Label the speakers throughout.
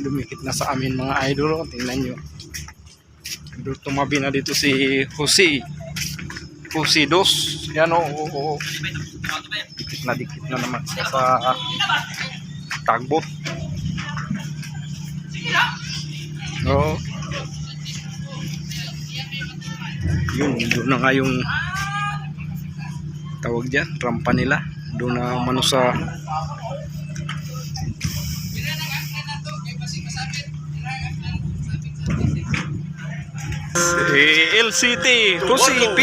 Speaker 1: Dumikit na sa amin mga idol. oh. Tingnan nyo. Tumabi na dito si Jose. Jose Dos. Yan o. Oh, oh, oh. Dikit na dikit na naman siya sa tagbot. Oo. Yun, doon na nga yung tawag dyan, rampa nila. Doon na mano sa si LCT, Jose P.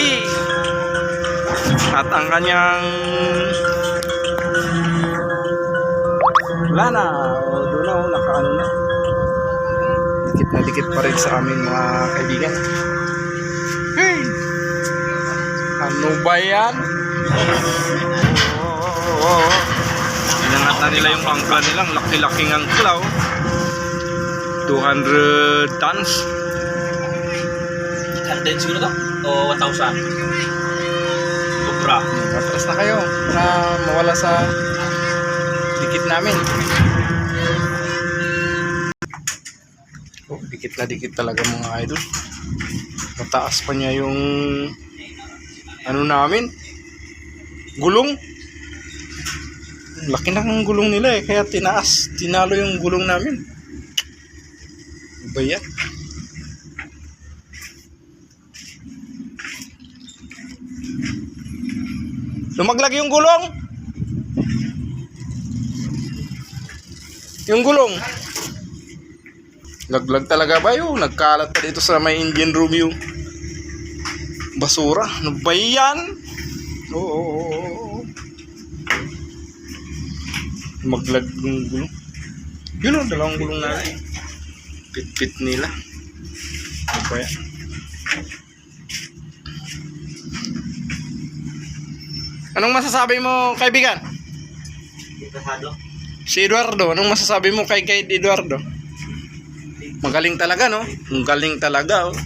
Speaker 1: At ang kanyang wala na, doon na, oh, nakaano na. Dikit na dikit pa rin sa amin mga kaibigan. Hey! Ano ba yan? Oh, Inangat na nila yung angkla nilang laki-laking angkla oh. 200 tons.
Speaker 2: 100 siguro to? O 1,000? Sobra.
Speaker 1: Atras na kayo na mawala sa dikit namin. Oh, dikit na dikit talaga mga idol. Mataas pa niya yung ano namin. Gulong. Laki na ng gulong nila eh. Kaya tinaas. Tinalo yung gulong namin. Ano Ba yan? Lumaglag yung gulong. Yung gulong. Laglag talaga ba yun? Nagkalat pa dito sa may engine room yung basura. Ano ba yan? Oo. oo, oo. Maglag yung gulong. Yun ang dalawang gulong na Pit-pit nila. Ano ba yan? Anong masasabi mo, kaibigan?
Speaker 2: Kasado.
Speaker 1: Si Eduardo, anong masasabi mo kay kay Eduardo? Magaling talaga, no? Ang galing talaga, oh.